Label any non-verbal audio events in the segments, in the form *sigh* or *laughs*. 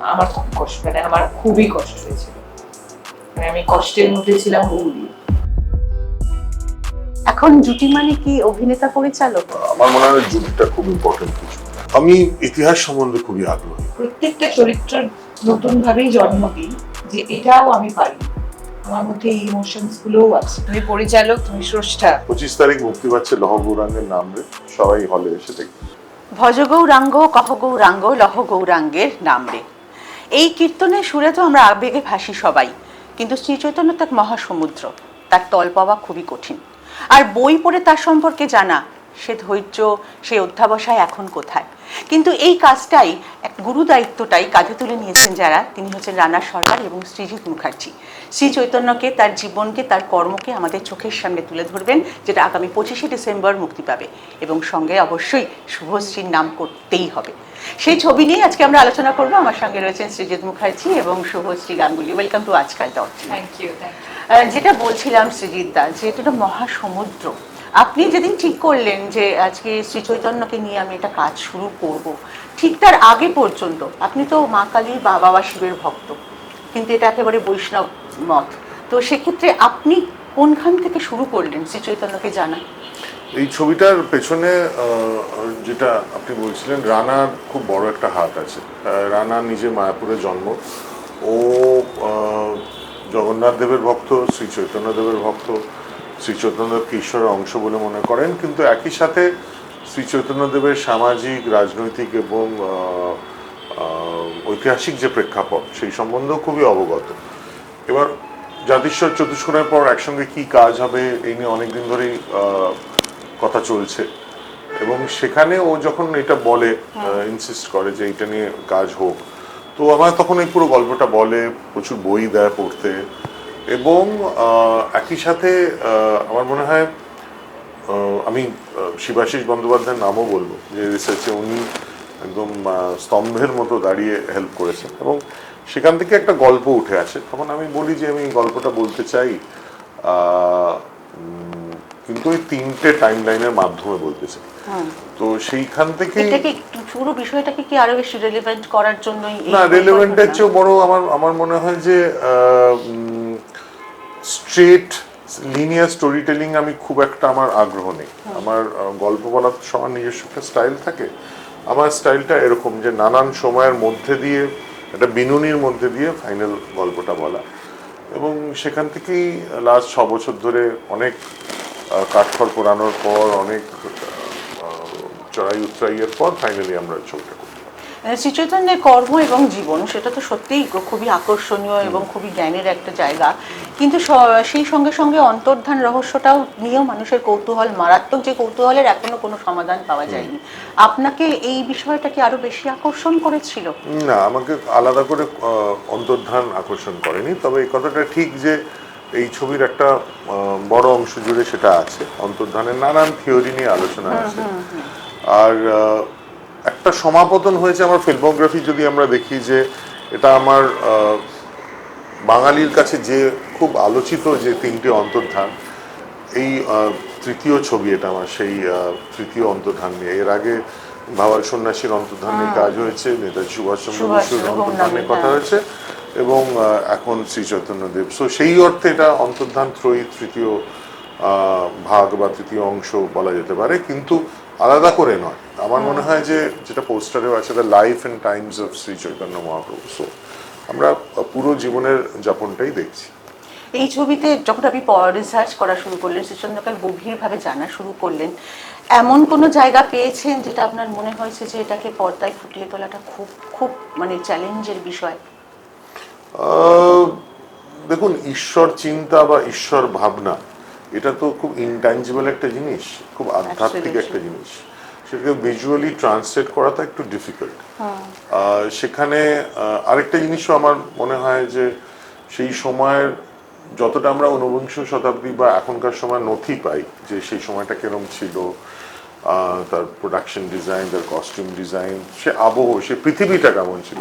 আমার খুব কষ্ট মানে আমার খুবই কষ্ট হয়েছিল। মানে আমি কষ্টের মধ্যে ছিলাম বহুদিন। এখন জুটি মানে কি অভিনেতা পরিচালক? আমার মনে হয় জুটিটা খুব ইম্পর্টেন্ট কিছু। আমি ইতিহাস সম্বন্ধে খুবই আগ্রহী। প্রত্যেকটা চরিত্রের নতুন ভাবেই জন্ম দিই যে এটাও আমি পারি। আমার মধ্যে এই ইমোশনস গুলোও আছে। তুমি পরিচালক তুমি স্রষ্টা। পঁচিশ তারিখ মুক্তি পাচ্ছে লহ গৌরাঙ্গের নাম রে। সবাই হলে এসে দেখবে। ভজ গৌরাঙ্গ কহ গৌরাঙ্গ লহ গৌরাঙ্গের নাম রে। এই কীর্তনের সুরে তো আমরা আবেগে ভাসি সবাই, কিন্তু শ্রী চৈতন্য তো এক মহাসমুদ্র, তার তল পাওয়া খুবই কঠিন। আর বই পড়ে তার সম্পর্কে জানা সে ধৈর্য সে অধ্যাবসায় এখন কোথায়? কিন্তু এই কাজটাই এক গুরু দায়িত্বটাই কাঁধে তুলে নিয়েছেন যারা। তিনি হচ্ছেন রানা সরকার এবং শ্রীজিৎ মুখার্জি। শ্রী চৈতন্যকে তার জীবনকে তার কর্মকে আমাদের চোখের সামনে তুলে ধরবেন যেটা আগামী পঁচিশে ডিসেম্বর মুক্তি পাবে। এবং সঙ্গে অবশ্যই শুভশ্রীর নাম করতেই হবে। সেই ছবি নিয়ে আজকে আমরা আলোচনা করব। আমার সঙ্গে রয়েছেন শ্রীজিৎ মুখার্জি এবং Subhashree Ganguly. Welcome to Aajkaal dot thank you uh, যেটা বলছিলাম শ্রীজিৎ দা যে এটা মহাসমুদ্র। আপনি যেদিন ঠিক করলেন যে আজকে শ্রী চৈতন্যকে নিয়ে আমি একটা কাজ শুরু করব, ঠিক তার আগে পর্যন্ত, আপনি তো মা কালী বা বাবা শিবের ভক্ত, কিন্তু এটা একেবারে বৈষ্ণব মত। তো সেক্ষেত্রে আপনি কোনখান থেকে শুরু করলেন শ্রী চৈতন্যকে জানা এই ছবিটার পেছনে যেটা আপনি বলছিলেন, রানার খুব বড় একটা হাত আছে। রানা নিজে মায়াপুরে জন্ম। ও জগন্নাথ দেবের ভক্ত, শ্রী চৈতন্য দেবের ভক্ত শ্রী চৈতন্যদেবকে ঈশ্বরের অংশ বলে মনে করেন কিন্তু একই সাথে শ্রী চৈতন্য দেবের সামাজিক রাজনৈতিক এবং ঐতিহাসিক যে প্রেক্ষাপট সেই সম্বন্ধেও খুবই অবগত। এবার জাতিস্বর চতুষ্কোণের পর একসঙ্গে কি কাজ হবে এই নিয়ে অনেকদিন ধরেই কথা চলছে। এবং সেখানে ও যখন এটা বলে ইনসিস্ট করে যে এটা নিয়ে কাজ হোক তো আমার তখন এই পুরো গল্পটা বলে প্রচুর বই দেয় পড়তে। এবং একই সাথে আমার মনে হয় আমি শিবাশিস বন্দ্যোপাধ্যায়ের নামও বলব যে রিসার্চে উনি একদম স্তম্ভের মতো দাঁড়িয়ে হেল্প করেছেন। এবং সেখান থেকে একটা গল্প উঠে আসে। তখন আমি বলি যে আমি গল্পটা বলতে চাই কিন্তু ওই তিনটে টাইম লাইনের মাধ্যমে বলতে চাই তো সেইখান একটু পুরো বিষয়টাকে কি আরও বেশি রেলিভেন্ট করার জন্যই না রেলেভেন্টের? চেয়েও বড় আমার আমার মনে হয় যে স্ট্রেট লিনিয়ার স্টোরি টেলিং আমি খুব একটা আমার আগ্রহ নেই। আমার গল্প বলার সবার নিজস্ব একটা স্টাইল থাকে। আমার স্টাইলটা এরকম যে নানান সময়ের মধ্যে দিয়ে একটা বিনুনির মধ্যে দিয়ে ফাইনাল গল্পটা বলা। এবং সেখান থেকেই লাস্ট ছ বছর ধরে অনেক কাঠখড় পোড়ানোর পর অনেক চড়াই উতরাইয়ের পর ফাইনালি আমরা ছবিটা করতে পারি শ্রী কর্ম এবং জীবন সেটা তো সত্যিই খুবই আকর্ষণীয় এবং খুবই জ্ঞানের একটা জায়গা। কিন্তু সেই সঙ্গে সঙ্গে অন্তর্ধান রহস্যটাও নিয়েও মানুষের কৌতূহল মারাত্মক যে কৌতূহলের এখনও কোনো সমাধান পাওয়া যায়নি। আপনাকে এই বিষয়টা কি আরও বেশি আকর্ষণ করেছিল? না আমাকে আলাদা করে অন্তর্ধান আকর্ষণ করেনি তবে এই কথাটা ঠিক যে এই ছবির একটা বড় অংশ জুড়ে সেটা আছে। অন্তর্ধানের নানান থিওরি নিয়ে আলোচনা আছে। আর একটা সমাপতন হয়েছে আমার ফিল্মোগ্রাফি যদি আমরা দেখি যে এটা আমার বাঙালির কাছে যে খুব আলোচিত যে তিনটি অন্তর্ধান এই তৃতীয় ছবি এটা আমার সেই তৃতীয় অন্তর্ধান নিয়ে। এর আগে ভাবার সন্ন্যাসীর অন্তর্ধান নিয়ে কাজ হয়েছে নেতাজি সুভাষচন্দ্র বসুর সুভাষ অন্তর্ধান নিয়ে হ্যাঁ। কথা হয়েছে এবং এখন শ্রী চৈতন্য দেব। সো সেই অর্থে এটা অন্তর্ধান ত্রয়ী তৃতীয় ভাগ বা তৃতীয় অংশ বলা যেতে পারে। কিন্তু আলাদা করে নয়। আমার মনে হয় যে যেটা পোস্টারেও আছে the life and times of Shri Chaitanya Mahaprabhu so আমরা পুরো জীবনের যাপনটাই দেখছি। এই ছবিতে যখন আপনি রিসার্চ করা শুরু করলেন শ্রীচন্দ্রকে গভীরভাবে জানা শুরু করলেন এমন কোনো জায়গা পেয়েছেন যেটা আপনার মনে হয়েছে যে এটাকে পর্দায় ফুটিয়ে তোলাটা খুব খুব মানে চ্যালেঞ্জের বিষয়? দেখুন ঈশ্বর চিন্তা বা ঈশ্বর ভাবনা এটা তো খুব ইনট্যাঞ্জিবল একটা জিনিস খুব আধ্যাত্মিক একটা জিনিস। সেটাকে ভিজুয়ালি ট্রান্সলেট করাটা একটু ডিফিকাল্ট সেখানে আরেকটা জিনিসও আমার মনে হয় যে সেই সময়ের যতটা আমরা ঊনবিংশ শতাব্দী বা এখনকার সময় নথি পাই যে সেই সময়টা কিরম ছিল তার প্রোডাকশন ডিজাইন তার কস্টিউম ডিজাইন সে আবহ সে পৃথিবীটা কেমন ছিল।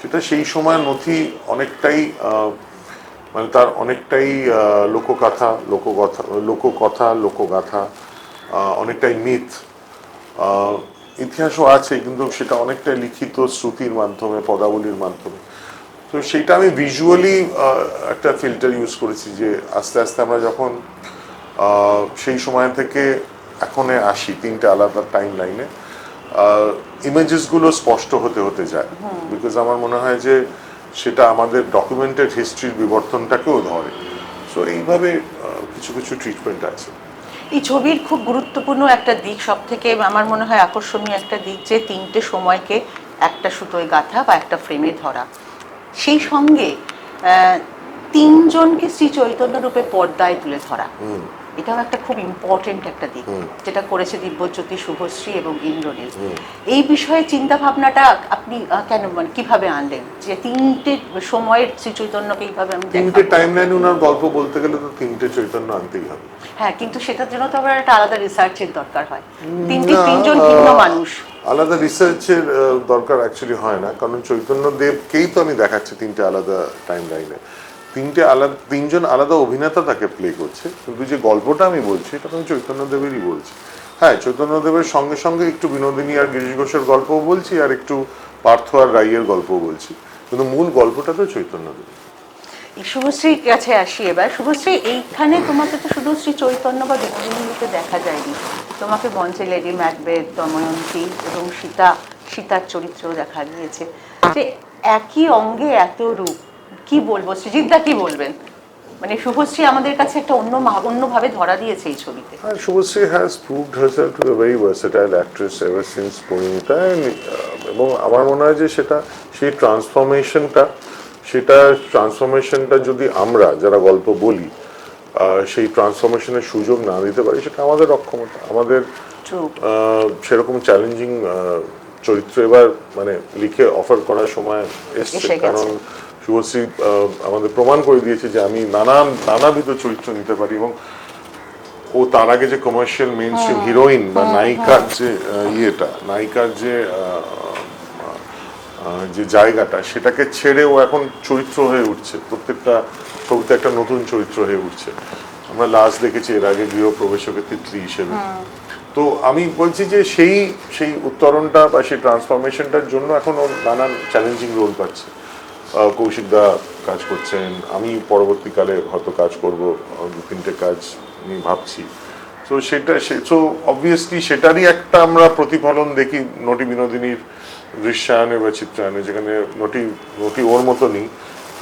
সেটা সেই সময় নথি অনেকটাই মানে তার অনেকটাই লোককথা লোককথা লোককথা লোকগাথা অনেকটাই মিথ ইতিহাসও আছে কিন্তু সেটা অনেকটাই লিখিত শ্রুতির মাধ্যমে পদাবলীর মাধ্যমে। তো সেইটা আমি ভিজুয়ালি একটা ফিল্টার ইউজ করেছি যে আস্তে আস্তে আমরা যখন সেই সময় থেকে এখনে আসি তিনটে আলাদা টাইম লাইনে ইমেজেসগুলো স্পষ্ট হতে হতে যায়। বিকজ আমার মনে হয় যে সেটা আমাদের ডকুমেন্টেড হিস্ট্রির বিবর্তনটাকেও ধরে। সো এইভাবে কিছু কিছু ট্রিটমেন্ট আছে। এই ছবির খুব গুরুত্বপূর্ণ একটা দিক সব থেকে আমার মনে হয় আকর্ষণীয় একটা দিক যে তিনটে সময়কে একটা সুতোয় গাঁথা বা একটা ফ্রেমে ধরা। সেই সঙ্গে তিনজনকে শ্রী চৈতন্য রূপে পর্দায় তুলে ধরা। এটাও একটা খুব ইম্পর্টেন্ট একটা দিক যেটা করেছে দিব্যজ্যোতি শুভশ্রী এবং ইন্দ্রনীল। এই বিষয়ে চিন্তা ভাবনাটা আপনি কেন মানে কীভাবে আনলেন? যে তিনটে সময়ের শ্রী চৈতন্যকে এইভাবে আমি তিনটে দেখাবো। টাইম লাইন ওনার গল্প বলতে গেলে তো তিনটে চৈতন্য আনতেই হবে। হ্যাঁ কিন্তু সেটার জন্য তো আবার একটা আলাদা রিসার্চের দরকার হয়। তিনটে তিনজন ভিন্ন মানুষ। আলাদা রিসার্চের দরকার অ্যাকচুয়ালি হয় না কারণ চৈতন্য দেবকেই তো আমি দেখাচ্ছি তিনটে আলাদা টাইম লাইনে তিনটে আলাদা, তিনজন আলাদা অভিনেতা তাকে প্লে করছে। কিন্তু যে গল্পটা আমি বলছি, এটা আমি চৈতন্য দেবেরই বলছি। হ্যাঁ চৈতন্য দেবের সঙ্গে সঙ্গে একটু বিনোদিনী আর গিরিশ ঘোষের গল্পও বলছি, আর একটু পার্থ আর রাইয়ের গল্পও বলছি। কিন্তু মূল গল্পটা তো চৈতন্য দেব এই শুভশ্রীর কাছে আসি এবার। শুভশ্রী, এইখানে তোমাকে তো শুধু শ্রী চৈতন্য বা বিনোদিনীকে দেখা যায়নি। তোমাকে মঞ্চে লেডি ম্যাকবেথ, দময়ন্তী এবং সীতা, সীতার চরিত্রও দেখা গিয়েছে। যে একই অঙ্গে এত রূপ কি বলব? সৃজিতদা কি বলবেন? মানে শুভশ্রী আমাদের কাছে একটা অন্য অন্যভাবে ধরা দিয়েছে এই ছবিতে। Shubhasri has proved herself to be a very versatile actress ever since Parineeta এবং আমার মনে হয় যে সেটা সেই ট্রান্সফরমেশনটা সেটা ট্রান্সফরমেশনটা যদি আমরা যারা গল্প বলি সেই ট্রান্সফরমেশনের সুযোগ না দিতে পারি সেটা আমাদের অক্ষমতা আমাদের সেরকম চ্যালেঞ্জিং চরিত্র এবার মানে লিখে অফার করার সময় এসছে। কারণ শুভশ্রী আমাদের প্রমাণ করে দিয়েছে যে আমি নানান নানাবিধ চরিত্র নিতে পারি এবং ও তার আগে যে কমার্শিয়াল মেইন স্ট্রিম হিরোইন বা নায়িকার যে ইয়েটা নায়িকার যে যে জায়গাটা সেটাকে ছেড়ে ও এখন চরিত্র হয়ে উঠছে। প্রত্যেকটা ছবিতে একটা নতুন চরিত্র হয়ে উঠছে। আমরা লাস্ট দেখেছি এর আগে গৃহপ্রবেশকে তিতলি হিসেবে। তো আমি বলছি যে সেই সেই উত্তরণটা বা সেই ট্রান্সফরমেশনটার জন্য এখন ও নানান চ্যালেঞ্জিং রোল পাচ্ছে। কৌশিকদা কাজ করছেন। আমি পরবর্তীকালে হয়তো কাজ করব দু তিনটে কাজ আমি ভাবছি। তো সেটা সে সো অবভিয়াসলি সেটারই একটা আমরা প্রতিফলন দেখি নটি বিনোদিনীর দৃশ্যায়নে বা চিত্রায়নে, যেখানে নটি নটি ওর মতনই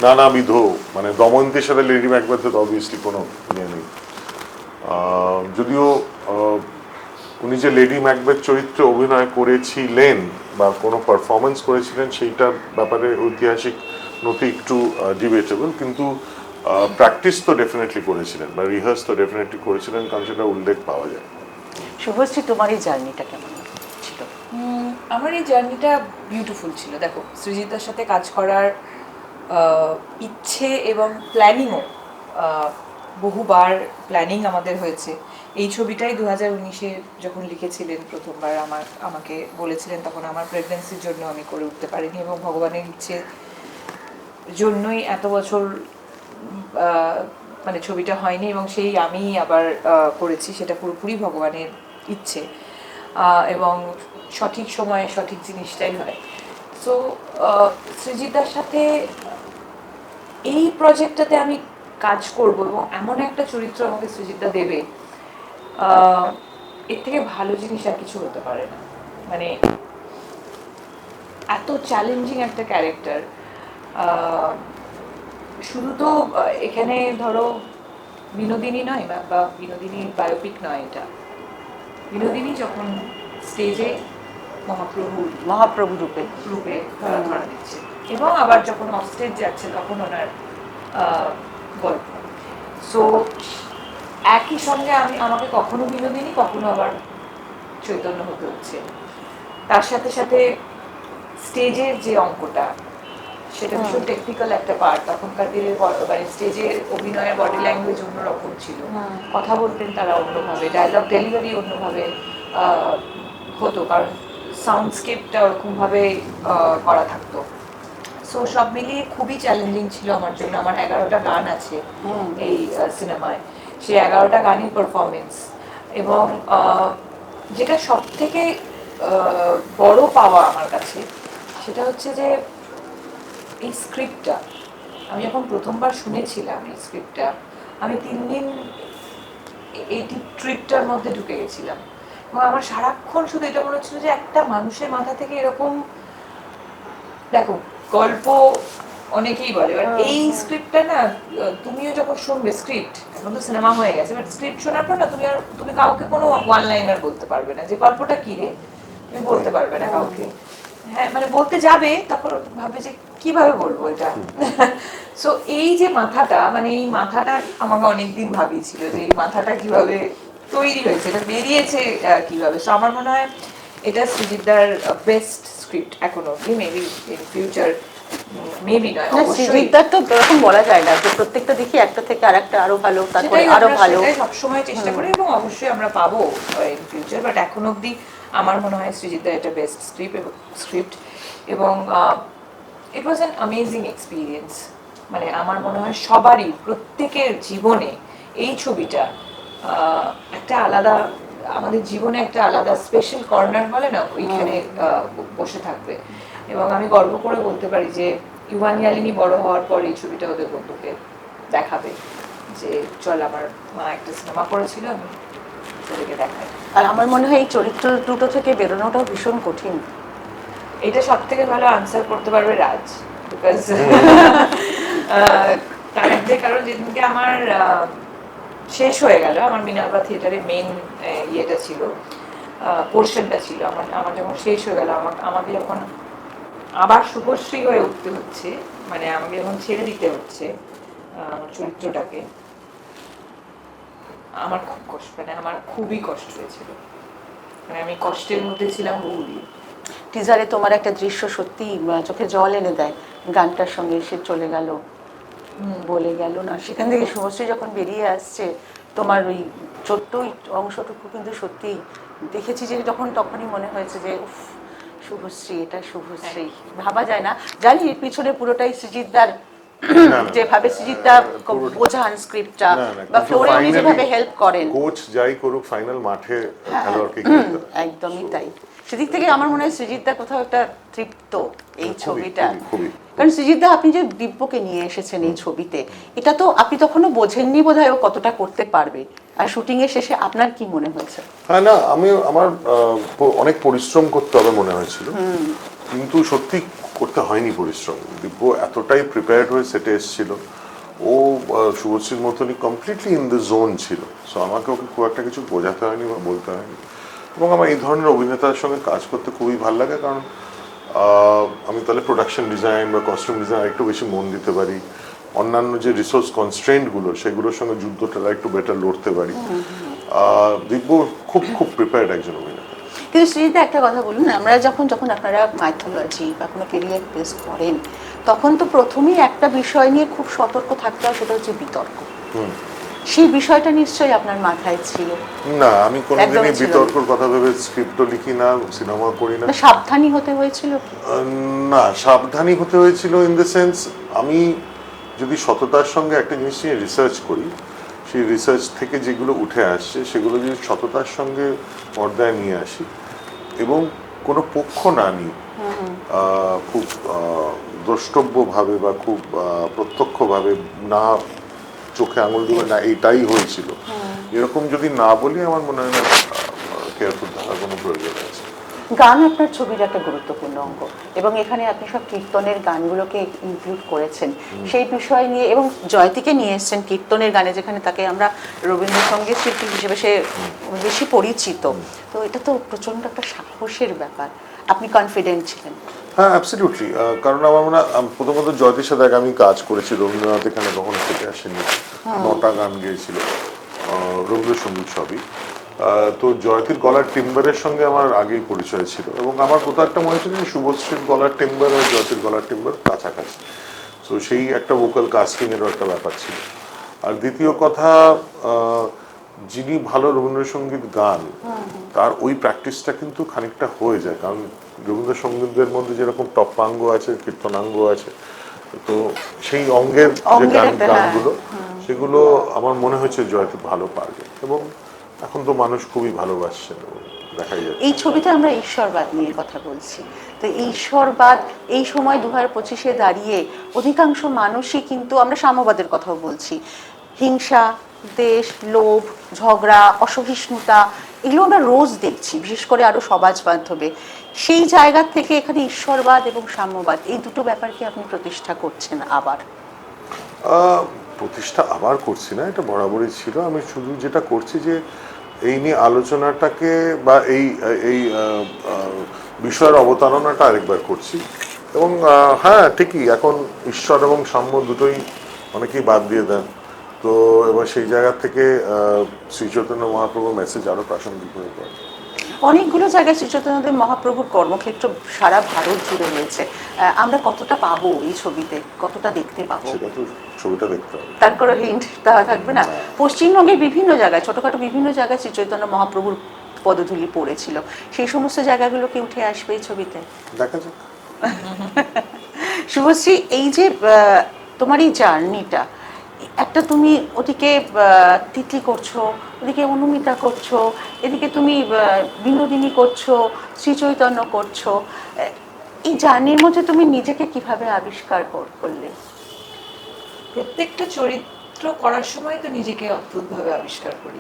নানাবিধ মানে দময়ন্তীর সাথে লেডি ম্যাকবেথের অবভিয়াসলি কোনো ইয়ে নেই। যদিও উনি যে লেডি ম্যাকবেথ চরিত্রে অভিনয় করেছিলেন বা কোনো পারফরমেন্স করেছিলেন সেইটার ব্যাপারে ঐতিহাসিক নথি একটু ডিবেটেবল কিন্তু প্র্যাকটিস তো ডেফিনেটলি করেছিলেন বা রিহার্স তো ডেফিনেটলি করেছিলেন কারণ সেটা উল্লেখ পাওয়া যায়। শুভশ্রী তোমার এই জার্নিটা কেমন ছিল? আমার এই জার্নিটা বিউটিফুল ছিল। দেখো সৃজিতার সাথে কাজ করার ইচ্ছে এবং প্ল্যানিংও বহুবার প্ল্যানিং আমাদের হয়েছে। এই ছবিটাই দু হাজার উনিশে যখন লিখেছিলেন প্রথমবার, আমার, আমাকে বলেছিলেন তখন আমার প্রেগনেন্সির জন্য আমি করে উঠতে পারিনি এবং ভগবানের ইচ্ছে জন্যই এত বছর মানে ছবিটা হয়নি এবং সেই আমি আবার করেছি, সেটা পুরোপুরি ভগবানের ইচ্ছে এবং সঠিক সময়ে সঠিক জিনিসটাই হয়। সো সৃজিতার সাথে এই প্রজেক্টটাতে আমি কাজ করব এবং এমন একটা চরিত্র আমাকে সৃজিতা দেবে এর থেকে ভালো জিনিস আর কিছু হতে পারে না। মানে এত চ্যালেঞ্জিং একটা ক্যারেক্টার শুধু তো এখানে ধরো বিনোদিনী নয় বা- বিনোদিনীর বায়োপিক নয় এটা। বিনোদিনী যখন স্টেজে মহাপ্রভুর মহাপ্রভু রূপে। রূপে ধরা দিচ্ছে এবং আবার যখন অফস্টেজ যাচ্ছে তখন ওনার গল্প। সো একই সঙ্গে আমি আমাকে কখনো বিনোদিনী কখনো আবার চৈতন্য হতে হচ্ছে। তার সাথে সাথে স্টেজের যে অঙ্কটা সেটা ভীষণ টেকনিক্যাল একটা পার্ট তখনকার দিনে মানে স্টেজের অভিনয়ের বডি ল্যাঙ্গুয়েজ অন্যরকম ছিল। কথা বলতেন তারা অন্যভাবে ডায়লগ ডেলিভারি অন্যভাবে হতো। কারণ সাউন্ডস্কেপটা ওরকমভাবে করা থাকতো। সো সব মিলিয়ে খুবই চ্যালেঞ্জিং ছিল আমার জন্য। আমার এগারোটা গান আছে এই সিনেমায় সেই এগারোটা গানই পারফরমেন্স এবং যেটা সব থেকে বড় পাওয়া আমার কাছে, সেটা হচ্ছে যে, এই স্ক্রিপ্টটা আমি যখন প্রথমবার শুনেছিলাম এই স্ক্রিপ্টটা আমি তিন দিন এ- এই ট্রিপটার মধ্যে ঢুকে গেছিলাম। এবং আমার সারাক্ষণ শুধু এটা মনে হচ্ছিল যে, একটা মানুষের মাথা থেকে এরকম, দেখো, গল্প অনেকেই বলে এবার এই স্ক্রিপ্টটা না তুমিও যখন শুনবে স্ক্রিপ্ট এখন তো সিনেমা হয়ে গেছে বাট স্ক্রিপ্ট শোনার পর না তুমি আর তুমি কাউকে কোনো ওয়ান লাইনার বলতে পারবে না। যে গল্পটা কি রে তুমি বলতে পারবে না কাউকে। হ্যাঁ মানে বলতে যাবে তারপর ভাবে যে কীভাবে বলব এটা। সো *laughs* এই যে মাথাটা মানে এই মাথাটা আমাকে অনেকদিন ভাবিয়েছিল যে এই মাথাটা কীভাবে তৈরি হয়েছে এটা বেরিয়েছে কীভাবে? সো আমার মনে হয় এটা সৃজিতদার বেস্ট স্ক্রিপ্ট এখন অব্দি মেবি ইন ফিউচার মেবি নয় না অবশ্যই তো এরকম বলা যায় না যে প্রত্যেকটা দেখি একটা থেকে আরেকটা আরও ভালো তারপরে আরও ভালো। সবসময় চেষ্টা করি এবং অবশ্যই আমরা পাবো ইন ফিউচার বাট এখন অবধি আমার মনে হয় সৃজিতদার এটা বেস্ট স্ক্রিপ্ট এবং স্ক্রিপ্ট এবং it was an amazing experience মানে আমার মনে হয় সবারই প্রত্যেকের জীবনে এই ছবিটা আহ, একটা আলাদা আমাদের জীবনে একটা আলাদা স্পেশাল কর্নার বলে না ওইখানে আহ, বসে থাকবে। এবং আমি গর্ব করে বলতে পারি যে ইউয়ান ইয়ালিনী বড় হওয়ার পর এই ছবিটা ওদের বন্ধুকে দেখাবে যে চল আমার মা একটা সিনেমা করেছিল আমি ওদেরকে দেখাই। আর আমার মনে হয় এই চরিত্র দুটো থেকে বেরোনোটাও ভীষণ কঠিন। এটা সব থেকে ভালো আনসার করতে পারবে রাজ বিকজ *laughs* তার কারণ যেদিনকে আমার আহ, শেষ হয়ে গেল আমার মিনারবা থিয়েটারের মেন ইয়েটা ছিল পোর্শনটা ছিল আমার আমার যখন শেষ হয়ে গেল আমার আমাকে যখন আবার শুভশ্রী হয়ে উঠতে হচ্ছে মানে আমাকে এখন ছেড়ে দিতে হচ্ছে আমার চরিত্রটাকে। আমার খুব কষ্ট মানে আমার খুবই কষ্ট হয়েছিল। মানে আমি কষ্টের মধ্যে ছিলাম বহুদিন। টিজারে তোমার একটা দৃশ্য সত্যি চোখে জল এনে দেয় গানটার সঙ্গে এসে চলে গেল বলে গেল না। সেখান থেকে শুভশ্রী যখন বেরিয়ে আসছে তোমার ওই ছোট্ট অংশটুকু কিন্তু সত্যি দেখেছি যে যখন তখনই মনে হয়েছে যে উফ শুভশ্রী এটা শুভশ্রী। ভাবা যায় না। জানি এর পিছনে পুরোটাই সৃজিতদার যেভাবে সৃজিতদা বোঝান স্ক্রিপ্টটা বা কিন্তু ফ্লোরে উনি যেভাবে হেল্প করেন। কোচ যাই করুক ফাইনাল মাঠে খেলোয়াড়কে একদমই তাই। সেদিক থেকে আমার মনে হয় সৃজিতদা কোথাও একটা তৃপ্ত এই ছবিটা। কারণ সৃজিতদা আপনি যে দিব্যকে নিয়ে এসেছেন এই ছবিতে এটা তো আপনি তখনও বোঝেননি বোধহয় ও কতটা করতে পারবে। আর শুটিং এর শেষে আপনার কি মনে হয়েছে? হ্যাঁ না আমি আমার অনেক পরিশ্রম করতে হবে মনে হয়েছিল। কিন্তু সত্যি করতে হয়নি পরিশ্রম। দিব্য এতটাই প্রিপেয়ার্ড হয়ে সেটে এসেছিল। ও শুভশ্রীর মতনই কমপ্লিটলি ইন দ্য জোন ছিল। সো আমাকে ওকে খুব একটা কিছু বোঝাতে হয়নি বা বলতে হয়নি। এবং আমার এই ধরনের অভিনেতার সঙ্গে কাজ করতে খুবই ভালো লাগে। কারণ আমি তাহলে প্রোডাকশন ডিজাইন বা কস্টিউম ডিজাইন একটু বেশি মন দিতে পারি। অন্যান্য যে রিসোর্স কনস্ট্রেন্টগুলো সেগুলোর সঙ্গে যুদ্ধটা একটু বেটার লড়তে পারি। দিব্য খুব খুব প্রিপেয়ার্ড একজন অভিনেতা। কিন্তু সৃজিতা একটা কথা বলুন আমরা যখন যখন আপনারা মাইথোলজি বা কোনো কেরিয়ার বেস করেন তখন তো প্রথমেই একটা বিষয় নিয়ে খুব সতর্ক থাকতে হয় সেটা হচ্ছে বিতর্ক। সেই বিষয়টা নিশ্চয়ই আপনার মাথায় ছিল? না আমি কোনোদিনই বিতর্কর কথা ভেবে স্ক্রিপ্টও লিখি না সিনেমা করি না। সাবধানী হতে হয়েছিল না সাবধানী হতে হয়েছিল ইন দ্য সেন্স আমি যদি সততার সঙ্গে একটা জিনিস নিয়ে রিসার্চ করি সেই রিসার্চ থেকে যেগুলো উঠে আসছে সেগুলো যদি সততার সঙ্গে পর্দায় নিয়ে আসি এবং কোনো পক্ষ না নিয়ে খুব দ্রষ্টব্যভাবে বা খুব প্রত্যক্ষভাবে না চোখে আঙুল দেবে না এইটাই হয়েছিল। এরকম যদি না বলি আমার মনে হয় না কেয়ারফুল থাকার কোনো প্রয়োজন আছে গান আপনার ছবির একটা গুরুত্বপূর্ণ অঙ্গ। এবং এখানে আপনি সব কীর্তনের গানগুলোকে ইনক্লুড করেছেন। সেই বিষয় নিয়ে এবং জয়তীকে নিয়ে এসেছেন কীর্তনের গানে যেখানে তাকে আমরা রবীন্দ্রসঙ্গীত শিল্পী হিসেবে সে বেশি পরিচিত। তো এটা তো প্রচণ্ড একটা সাহসের ব্যাপার। আপনি কনফিডেন্ট ছিলেন? হ্যাঁ অ্যাবসলিউটলি কারণ আমার মনে হয় প্রথমত জয়তীর সাথে আগে আমি কাজ করেছি। রবীন্দ্রনাথ এখানে কখনো থেকে আসেনি নটা গান গেয়েছিল। রবীন্দ্রসঙ্গীত সবই। তো জয়তীর গলার টিম্বারের সঙ্গে আমার আগেই পরিচয় ছিল। এবং আমার কোথাও একটা মনে হচ্ছে যে শুভশ্রীর গলার টিম্বার আর জয়তীর গলার টিম্বার কাছাকাছি। তো সেই একটা ভোকাল কাস্টিংয়েরও একটা ব্যাপার ছিল। আর দ্বিতীয় কথা যিনি ভালো রবীন্দ্রসঙ্গীত গান তার ওই প্র্যাকটিসটা কিন্তু খানিকটা হয়ে যায়। কারণ রবীন্দ্রসঙ্গীতদের মধ্যে যেরকম টপ্পাঙ্গ আছে কীর্তনাঙ্গ আছে তো সেই অঙ্গের যে গান হ্যাঁ। গানগুলো সেগুলো আমার মনে হয়েছে জয়তে ভালো পারবে। এবং এখন তো মানুষ খুবই ভালোবাসছে দেখাই যাচ্ছে। এই ছবিতে আমরা ঈশ্বরবাদ নিয়ে কথা বলছি। তো ঈশ্বরবাদ এই সময় দু হাজার পঁচিশে দাঁড়িয়ে অধিকাংশ মানুষই কিন্তু আমরা সাম্যবাদের কথাও বলছি। হিংসা দেশ লোভ ঝগড়া অসহিষ্ণুতা এগুলো আমরা রোজ দেখছি বিশেষ করে আরও সমাজ বান্ধবে। সেই জায়গা থেকে এখানে ঈশ্বরবাদ এবং সাম্যবাদ এই দুটো ব্যাপারকে আপনি প্রতিষ্ঠা করছেন আবার। প্রতিষ্ঠা আবার করছি না, এটা বরাবরই ছিল। আমি শুধু যেটা করছি যে, এই নিয়ে আলোচনাটাকে বা এই এই বিষয়ের অবতারণাটা আরেকবার করছি। এবং হ্যাঁ ঠিকই, এখন ঈশ্বর এবং সাম্য দুটোই অনেকেই বাদ দিয়ে দেন। তো এবার সেই জায়গা থেকে শ্রী চৈতন্য মহাপ্রভুর মেসেজ আরও প্রাসঙ্গিক হয়ে পড়ে। অনেকগুলো জায়গায় শ্রী চৈতন্যদেব মহাপ্রভুর কর্মক্ষেত্র সারা ভারত জুড়ে রয়েছে আমরা কতটা পাবো এই ছবিতে? কতটা দেখতে পাবো? ছবিটা দেখতে হবে তার হিন্ট দেওয়া থাকবে না? পশ্চিমবঙ্গের বিভিন্ন জায়গায় ছোটখাটো বিভিন্ন জায়গায় শ্রী চৈতন্য মহাপ্রভুর পদধূলি পড়েছিল। সেই সমস্ত জায়গাগুলোকে উঠে আসবে এই ছবিতে? দেখা যাক। শুভশ্রী এই যে তোমার এই জার্নিটা একটা তুমি ওদিকে তিতলি করছ ওদিকে অনুমিতা করছ এদিকে তুমি বিনোদিনী করছ শ্রীচৈতন্য করছ এই জার্নির মধ্যে তুমি নিজেকে কীভাবে আবিষ্কার কর- করলে? প্রত্যেকটা চরিত্র করার সময় তো নিজেকে অদ্ভুতভাবে আবিষ্কার করি।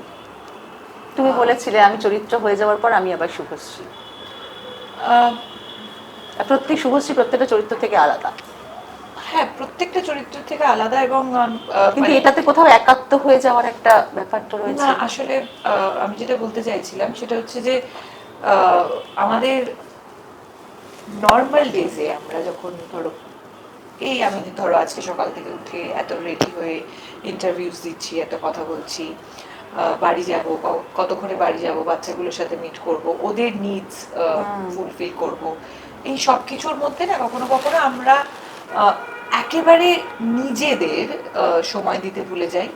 তুমি বলেছিলে আমি চরিত্র হয়ে যাওয়ার পর আমি আবার শুভশ্রী। প্রত্যেক শুভশ্রী প্রত্যেকটা চরিত্র থেকে আলাদা। হ্যাঁ প্রত্যেকটা চরিত্র থেকে আলাদা এবং কিন্তু মানে- এটাতে কোথাও একাত্ম হয়ে যাওয়ার একটা ব্যাপার তো রয়েছে। না আসলে আহ, আমি যেটা বলতে চাইছিলাম সেটা হচ্ছে যে আহ, আমাদের নর্মাল ডেজে আমরা যখন ধরো এই আমি ধরো আজকে সকাল থেকে উঠে এত রেডি হয়ে ইন্টারভিউস দিচ্ছি এত কথা বলছি বাড়ি যাব কতক্ষণে বাড়ি যাব বাচ্চাগুলোর সাথে মিট করব ওদের নিডস ফুলফিল করব এই সব কিছুর মধ্যে না কখনো কখনো আমরা একেবারে নিজেদের সময় দিতে ভুলে যাই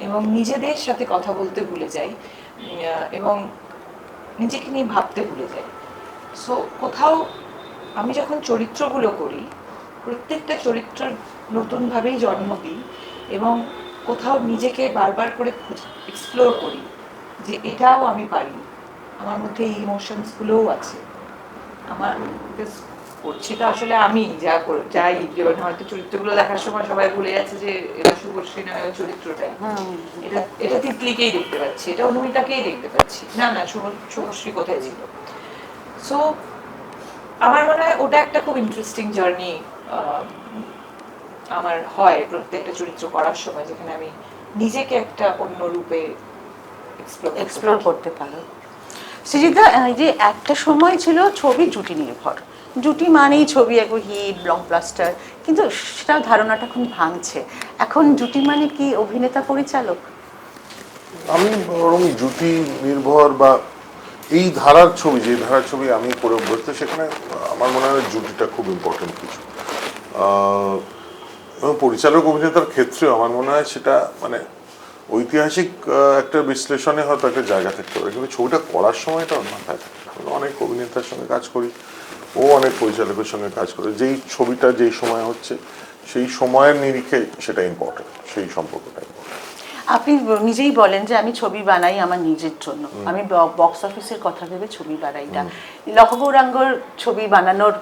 এবং নিজেদের সাথে কথা বলতে ভুলে যাই এবং নিজেকে নিয়ে ভাবতে ভুলে যাই। সো কোথাও আমি যখন চরিত্রগুলো করি প্রত্যেকটা চরিত্র নতুনভাবেই জন্ম দিই এবং কোথাও নিজেকে বারবার করে এক্সপ্লোর করি যে এটাও আমি পারি। আমার মধ্যে এই ইমোশনসগুলোও আছে। আমার because করছিটা আসলে আমি যা করে যাই যেমন হয়তো চরিত্রগুলো দেখার সময় সবাই ভুলে যাচ্ছে যে এটা শুভশ্রী নামে ওই চরিত্রটাই এটা এটা তিতলিকেই দেখতে পাচ্ছি এটা অনুমিতাকেই দেখতে পাচ্ছি। না না শুভ শুভশ্রী কোথায় ছিল? সো আমার মনে হয় ওটা একটা খুব ইন্টারেস্টিং জার্নি আমার হয় প্রত্যেকটা চরিত্র করার সময় যেখানে আমি নিজেকে একটা অন্য রূপে এক্সপ্লোর করতে পারো। সৃজিতা এই যে একটা সময় ছিল ছবি জুটি নির্ভর জুটি মানেই ছবি একটু হিট ব্লকবাস্টার কিন্তু সেটা ধারণাটা এখন ভাঙছে। এখন জুটি মানে কি অভিনেতা পরিচালক? আমি বরং জুটি নির্ভর বা এই ধারার ছবি, যে ধারার ছবি আমি করে অভ্যস্ত, সেখানে আমার মনে হয় জুটিটা খুব ইম্পর্টেন্ট কিছু। এবং পরিচালক অভিনেতার ক্ষেত্রেও আমার মনে হয় সেটা মানে ঐতিহাসিক একটা বিশ্লেষণে হয়তো একটা জায়গা থাকতে পারে। কিন্তু ছবিটা করার সময়টা ওর মাথায় থাকে অনেক অভিনেতার সঙ্গে কাজ করি, ও অনেক পরিচালকের সঙ্গে কাজ করে। যেই ছবিটা যেই সময় হচ্ছে, সেই সময়ের নিরিখে সেটা ইম্পর্টেন্ট সেই সম্পর্কটা important। আপনি নিজেই বলেন যে আমি ছবি বানাই আমার নিজের জন্য। আমি বক্স অফিসের কথা ভেবে ছবি বানাই না। লহগৌরাঙ্গর ছবি বানানোর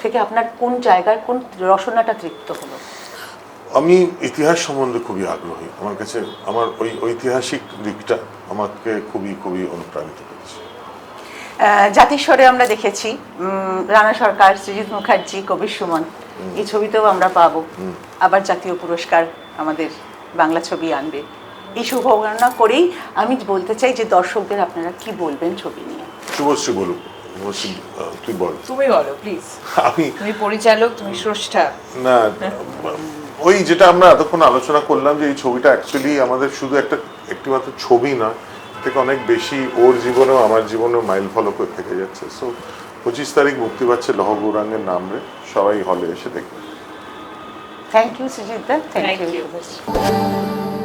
থেকে আপনার কোন জায়গার কোন রসনাটা তৃপ্ত হলো? আমি ইতিহাস সম্বন্ধে খুবই আগ্রহী। আমার কাছে আমার ওই ঐতিহাসিক দিকটা আমাকে খুবই খুবই অনুপ্রাণিত করেছে। জাতিস্বরে আমরা দেখেছি রানা সরকার সৃজিত মুখার্জি কবির সুমন এই ছবিতেও আমরা পাবো। আবার জাতীয় পুরস্কার আমাদের বাংলা ছবি আনবে। এই শুভকামনা করেই আমি বলতে চাই যে দর্শকদের আপনারা কি বলবেন ছবি নিয়ে? শুভশ্রী শুভশ্রী তুই বল। তুমি বলো প্লিজ আমি তুমি পরিচালক তুমি স্রষ্টা। না ওই যেটা আমরা এতক্ষণ আলোচনা করলাম যে এই ছবিটা অ্যাকচুয়ালি আমাদের শুধু একটা একটিমাত্র ছবি নয় থেকে অনেক বেশি ওর জীবনেও আমার জীবনেও মাইল ফলক হয়ে থেকে যাচ্ছে। সো পঁচিশ তারিখ মুক্তি পাচ্ছে লহ গৌরাঙ্গের নামরে সবাই হলে এসে দেখবে। Thank you Srijit da thank Thank you you.